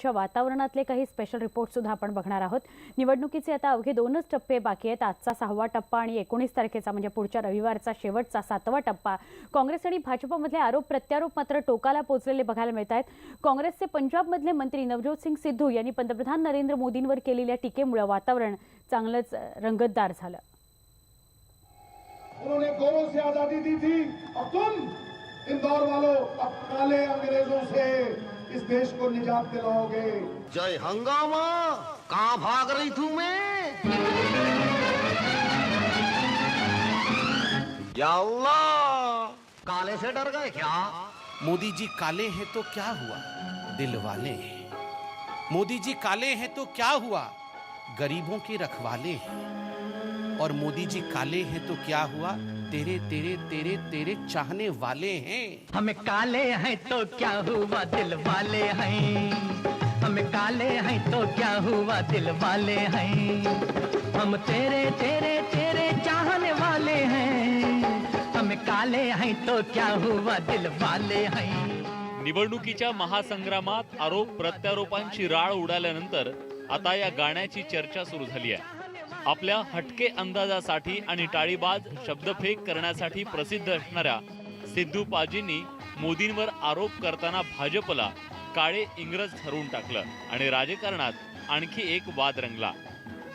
च्या वातावरणातले काही special report सुद्धा आपण बघणार आहोत. निवडणुकीचे आता अवघे दोनच टप्पे बाकी आहेत. आजचा सहावा टप्पा आणि एकोणीस तारखेचा म्हणजे पुढच्या रविवारचा शेवटचा सातवा टप्पा. काँग्रेस आणि भाजपमधले आरोप प्रत्यारोप मात्र टोकाला पोहोचलेले बघायला मिळत आहेत. काँग्रेसचे पंजाबमधले मंत्री नवज्योत सिंग सिद्धू यांनी पंतप्रधान नरेंद्र मोदींवर केलेल्या टीकेमुळे वातावरण चांगलंच रंगतदार झालं. उन्होंने से आजादी दी थी. और तुम इंदौर वालों अब काले अंग्रेजों से इस देश को निजात दिलाओगे। जय हंगामा कहाँ भाग रही थू मैं? या अल्लाह काले से डर गए क्या? मोदी जी काले हैं तो क्या हुआ? दिल वाले हैं। मोदी जी काले हैं तो क्या हुआ? गरीबों के रखवाले हैं। और मोदी जी काले हैं तो क्या हुआ? तेरे तेरे तेरे तेरे चाहने वाले हैं। हम काले हैं तो क्या हुआ दिल वाले हैं? हम काले हैं तो क्या हुआ दिल वाले हैं? हम तेरे तेरे तेरे चाहने वाले हैं। हम काले हैं तो क्या हुआ दिल वाले हैं? निवडणुकीच्या महासंग्रामात आरोप प्रत्यारोपांची राळ उडाल्यानंतर आता या गाण्याची चर्चा सुरू झाली आहे. आपल्या हटके अंदाजासाठी आणि टाळीबाज शब्दफेक करण्यासाठी प्रसिद्ध असणाऱ्या सिद्धू पाजींनी मोदींवर आरोप करताना भाजपला काळे इंग्रज ठरवून टाकलं आणि राजकारणात आणखी एक वाद रंगला.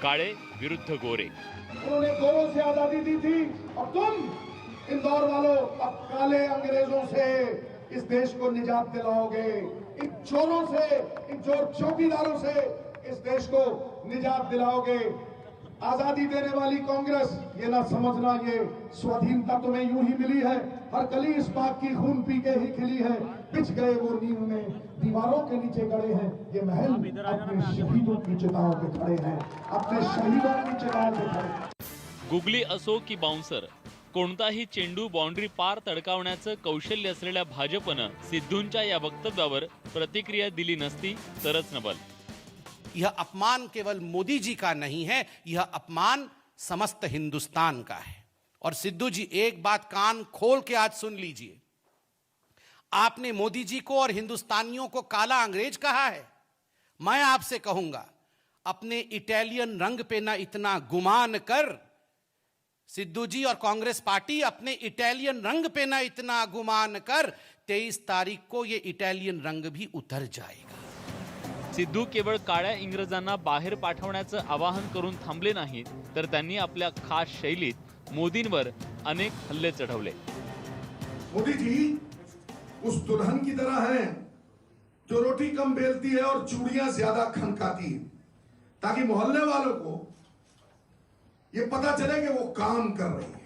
काळे विरुद्ध गोरे. उन्होंने से आजादी दी थी और तुम इंदौर वालों अब काले अंग्रेजों से इस देश को निजात दिलाओगे। इन चोरों से इन चोर चौकीदारों से इस देश को निजात दिलाओगे। आजादी देने वाली कांग्रेस ये ना समझना ये स्वाधीनता तुम्हें यूं ही मिली है। हर कली इस बात की खून पी के ही खिली है। पिछ गए वो नींव में दीवारों के नीचे गड़े हैं। ये महल अपने शहीदों की चिताओं पे खड़े हैं। अपने शहीदों की चिताओं पे खड़े गुगली असो की बाउन्सर कोणताही चेंडू बाउंड्री पार तडकावण्याचं कौशल्य असलेल्या भाजपनं सिद्धूंच्या या वक्तव्यावर प्रतिक्रिया दिली नसती तरच नबल. यह अपमान केवल मोदी जी का नहीं है, यह अपमान समस्त हिंदुस्तान का है। और सिद्धू जी, एक बात कान खोल के आज सुन लीजिए। आपने मोदी जी को और हिंदुस्तानियों को काला अंग्रेज़ कहा है। मैं आपसे कहूँगा, अपने इटालियन रंग पे ना इतना गुमान कर, सिद्धू जी और कांग्रेस पार्टी अपने इटालियन रंग पे ना इतना गुमान कर, तेईस तारीख को ये इटालियन रंग भी उतर जाएगा। सिद्धू केवळ काळ्या इंग्रजांना बाहेर पाठवण्याचं आवाहन करून थांबले नाहीत तर त्यांनी आपल्या खास शैलीत मोदींवर अनेक हल्ले चढवले. मोदी जी उस दुल्हन की तरह हैं जो रोटी कम बेलती है और चूड़ियां ज्यादा खनकाती है ताकि मोहल्ले वालों को ये पता चले कि वो काम कर रही है।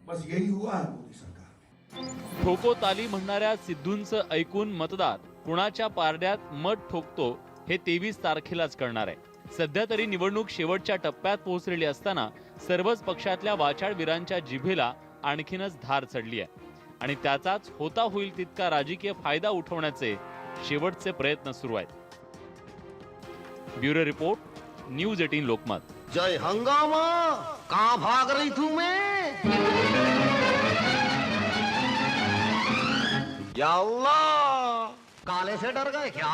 बस यही हुआ है मोदी सरकार ठोको ताली म्हणणाऱ्या सिद्धूंचं ऐकून मतदार कुणाच्या पारड्यात मत ठोकतो हे तेवीस तारखेलाच कळणार आहे. सध्या तरी निवडणूक शेवटच्या टप्प्यात पोहोचलेली असताना सर्वच पक्षातल्या वाचाळवीरांच्या जिभेला आणखीनच धार चढली आहे. आणि त्याचाच होता होईल तितका राजकीय फायदा उठवण्याचे शेवटचे प्रयत्न सुरू आहेत. Bureau report news eighteen Lokmat. जय हंगामा! का भाग रही थू मैं? या अल्लाह! काले से डर गए क्या?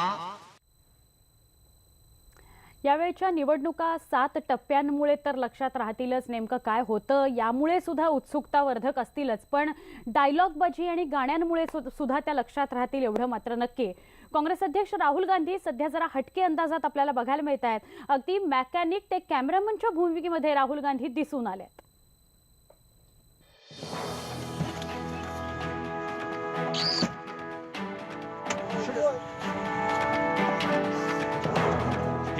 यावेळच्या निवडणुका सात टप्प्यांमुळे तर लक्षात राहतीलच. नेमकं काय होतं? यामुळे सुद्धा उत्सुकतावर्धक असतीलच. पण डायलॉग बजी आणि गाण्यांमुळे सुद्धा त्या लक्षात राहतील एवढं मात्र नक्की. काँग्रेस अध्यक्ष राहुल गांधी सध्या जरा हटके अंदाजात आपल्याला बघायला मिळत आहेत अगदी मॅकॅनिक ते कॅमेरामनच्या भूमिकेमध्ये राहुल गांधी दिसून आलेत.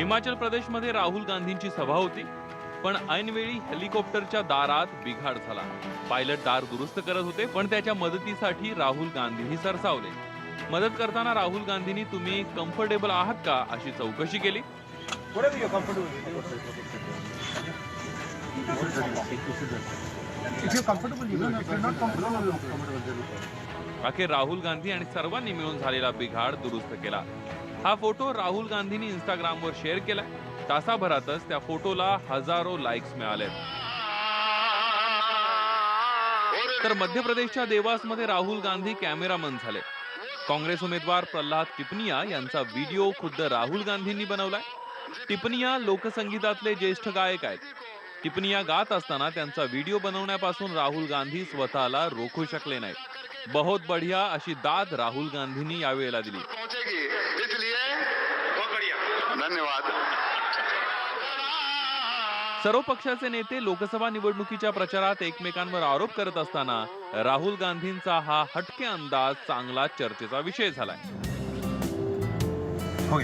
हिमाचल प्रदेशमध्ये राहुल गांधींची सभा होती पण ऐनवेळी हेलिकॉप्टरच्या दारात बिघाड झाला. पायलट दार दुरुस्त करत होते पण त्याच्या मदतीसाठी राहुल गांधींनी सरसावले. मदत करताना राहुल गांधींनी तुम्ही कम्फर्टेबल आहात का? अशी चौकशी केली. अखेर राहुल गांधी आणि सर्वांनी मिळून झालेला बिघाड दुरुस्त केला. हा फोटो राहुल गांधींनी इंस्टाग्रामवर शेअर केलाय. तासाभरातच त्या फोटोला हजारो लाईक्स मिळाले तर मध्य प्रदेशच्या देवासमध्ये राहुल गांधी कॅमेरामन झाले. काँग्रेस उमेदवार प्रल्हाद टिपनिया यांचा व्हिडिओ खुद्द राहुल गांधींनी बनवलाय. टिपनिया लोकसंगीतातले ज्येष्ठ गायक आहेत. टिपनिया गात असताना त्यांचा व्हिडिओ बनवण्यापासून राहुल गांधी स्वतःला रोखू शकले नाहीत. बहुत बढिया अशी दाद राहुल गांधींनी यावेळेला दिली पहुंचेगी इसलिए बहुत बढ़िया धन्यवाद. सर्व पक्षाचे नेते लोकसभा निवडणुकीच्या प्रचारात एकमेकांवर आरोप करत असताना राहुल गांधींचा हा हटके अंदाज चांगला चर्चेचा विषय झालाय. हो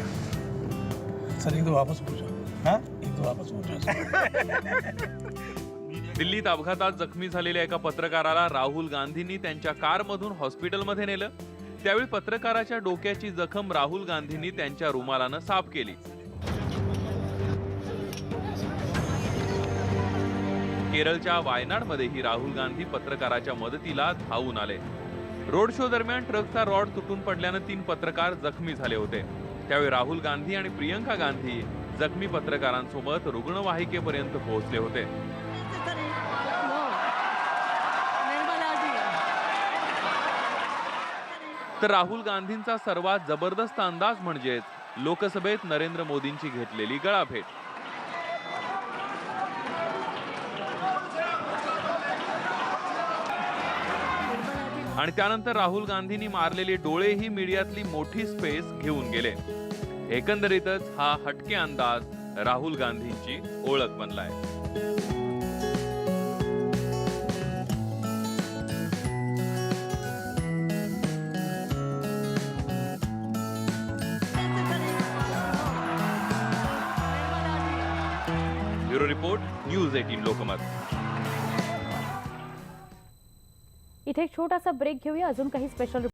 वापस हाँ? दिल्लीत अपघातात जखमी झालेल्या एका पत्रकाराला राहुल गांधींनी त्यांच्या कारमधून हॉस्पिटलमध्ये नेलं. त्यावेळी पत्रकाराच्या डोक्याची जखम राहुल गांधींनी त्यांच्या रुमालानं साफ केली. केरळच्या वायनाडमध्येही राहुल गांधी पत्रकाराच्या मदतीला धावून आले. रोड शो दरम्यान ट्रकचा रॉड तुटून पडल्यानं तीन पत्रकार जखमी झाले होते. त्यावेळी राहुल गांधी आणि प्रियंका गांधी जखमी पत्रकारांसोबत रुग्णवाहिकेपर्यंत पोहोचले होते. तर राहुल गांधींचा सर्वात जबरदस्त अंदाज म्हणजेच लोकसभेत नरेंद्र मोदींची घेतलेली गळाभेट. आणि त्यानंतर राहुल गांधींनी मारलेले डोळेही मीडियातली मोठी स्पेस घेऊन गेले. एकंदरीतच हा हटके अंदाज राहुल गांधींची ओळख बनलाय. Report news eighteen Lokmat. इथे एक छोटासा ब्रेक घेऊया. अजून काही स्पेशल